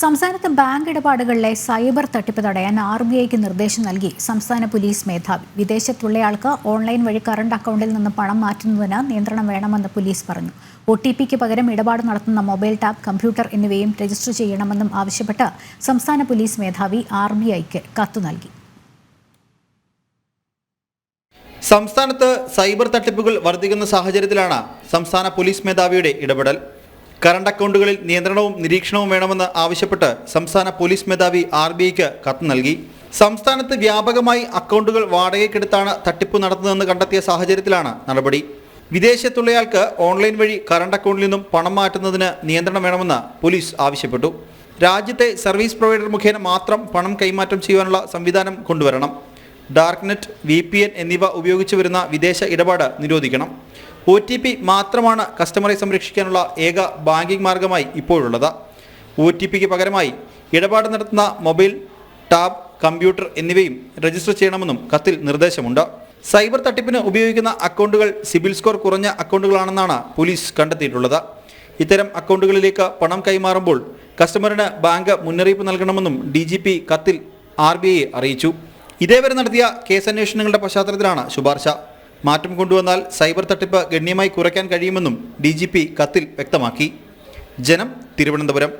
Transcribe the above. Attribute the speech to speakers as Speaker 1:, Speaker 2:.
Speaker 1: സംസ്ഥാനത്ത് bank ഇടപാടുകളിലെ cyber തട്ടിപ്പ് തടയാൻ ആർ ബി ഐക്ക് നിർദ്ദേശം നൽകി സംസ്ഥാന പോലീസ് മേധാവി. വിദേശത്തുള്ളയാൾക്ക് ഓൺലൈൻ വഴി കറണ്ട് അക്കൗണ്ടിൽ നിന്ന് പണം മാറ്റുന്നതിന് നിയന്ത്രണം വേണമെന്ന് പോലീസ് പറഞ്ഞു. ഒ ടി പിക്ക് പകരം ഇടപാട് നടത്തുന്ന മൊബൈൽ ടാബ് കമ്പ്യൂട്ടർ എന്നിവയും രജിസ്റ്റർ ചെയ്യണമെന്നും ആവശ്യപ്പെട്ട് സംസ്ഥാന പോലീസ് മേധാവി ആർ ബി ഐക്ക് കത്തു നൽകി.
Speaker 2: സംസ്ഥാനത്ത് സൈബർ തട്ടിപ്പുകൾ വർദ്ധിക്കുന്ന സാഹചര്യത്തിലാണ് സംസ്ഥാന പോലീസ് മേധാവിയുടെ ഇടപെടൽ. കറണ്ട് അക്കൗണ്ടുകളിൽ നിയന്ത്രണവും നിരീക്ഷണവും വേണമെന്ന് ആവശ്യപ്പെട്ട് സംസ്ഥാന പോലീസ് മേധാവി ആർ ബി ഐക്ക് കത്ത് നൽകി. സംസ്ഥാനത്ത് വ്യാപകമായി അക്കൗണ്ടുകൾ വാടകയ്ക്കെടുത്താണ് തട്ടിപ്പ് നടത്തുന്നതെന്ന് കണ്ടെത്തിയ സാഹചര്യത്തിലാണ് നടപടി. വിദേശത്തുള്ളയാൾക്ക് ഓൺലൈൻ വഴി കറണ്ട് അക്കൗണ്ടിൽ നിന്നും പണം മാറ്റുന്നതിന് നിയന്ത്രണം വേണമെന്ന് പോലീസ് ആവശ്യപ്പെട്ടു. രാജ്യത്തെ സർവീസ് പ്രൊവൈഡർ മുഖേന മാത്രം പണം കൈമാറ്റം ചെയ്യാനുള്ള സംവിധാനം കൊണ്ടുവരണം. Dark net V P N എന്നിവ ഉപയോഗിച്ചു വരുന്ന വിദേശ ഇടപാട് നിരോധിക്കണം. ഒ ടി പി മാത്രമാണ് കസ്റ്റമറെ സംരക്ഷിക്കാനുള്ള ഏക ബാങ്കിംഗ് മാർഗമായി ഇപ്പോഴുള്ളത്. ഒ ടി പിക്ക് പകരമായി ഇടപാട് നടത്തുന്ന മൊബൈൽ ടാബ് കമ്പ്യൂട്ടർ എന്നിവയും രജിസ്റ്റർ ചെയ്യണമെന്നും കത്തിൽ നിർദ്ദേശമുണ്ട്. സൈബർ തട്ടിപ്പിന് ഉപയോഗിക്കുന്ന അക്കൗണ്ടുകൾ സിബിൽ സ്കോർ കുറഞ്ഞ അക്കൗണ്ടുകളാണെന്നാണ് പോലീസ് കണ്ടെത്തിയിട്ടുള്ളത്. ഇത്തരം അക്കൗണ്ടുകളിലേക്ക് പണം കൈമാറുമ്പോൾ കസ്റ്റമറിന് ബാങ്ക് മുന്നറിയിപ്പ് നൽകണമെന്നും ഡി കത്തിൽ ആർ അറിയിച്ചു. ഇതേവരെ നടത്തിയ കേസന്വേഷണങ്ങളുടെ പശ്ചാത്തലത്തിലാണ് ശുപാർശ. മാറ്റം കൊണ്ടുവന്നാൽ സൈബർ തട്ടിപ്പ് ഗണ്യമായി കുറയ്ക്കാൻ കഴിയുമെന്നും ഡി കത്തിൽ വ്യക്തമാക്കി. ജനം തിരുവനന്തപുരം.